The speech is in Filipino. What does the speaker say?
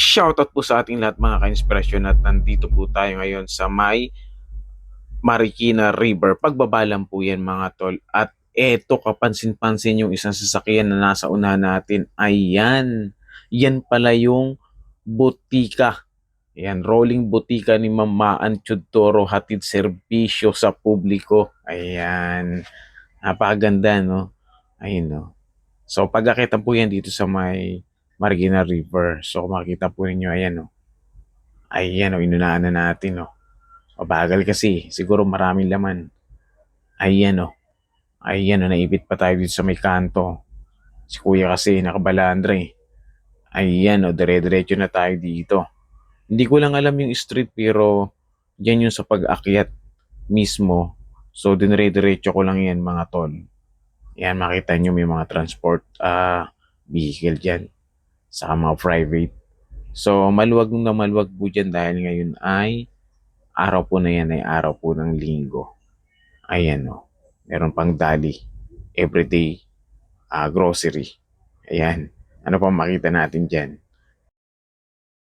Shoutout po sa ating lahat mga ka-inspirasyon at nandito po tayo ngayon sa may Marikina River. Pagbabalan po yan mga tol. At eto kapansin-pansin yung isang sasakyan na nasa una natin. Ayan. Yan pala yung butika. Ayan, rolling butika ni Mamaan Chudtoro hatid serbisyo sa publiko. Ayan. Napakaganda, no? Ayun, no? So, pagkakita po yan dito sa may Marikina River. So, makita po ninyo, ayan, no? Ayan, no? Inunahan na natin, no? Mabagal kasi. Siguro maraming laman. Ayan, no? Ayan, no? Naipit pa tayo dito sa may kanto. Si kuya kasi, nakabalandre. Ayan, no? Dire-diretso na tayo dito. Hindi ko lang alam yung street, pero yan yung sa pag-akyat mismo. So, dinire-diretso ko lang yan, mga tol. Yan, makita nyo may mga transport ah vehicle dyan. Saka mga private. So, maluwag na maluwag po dyan dahil ngayon ay araw po na yan ay araw po ng linggo. Ayan o. Meron pang dali. Everyday ah grocery. Ayan. Ano pa makita natin dyan?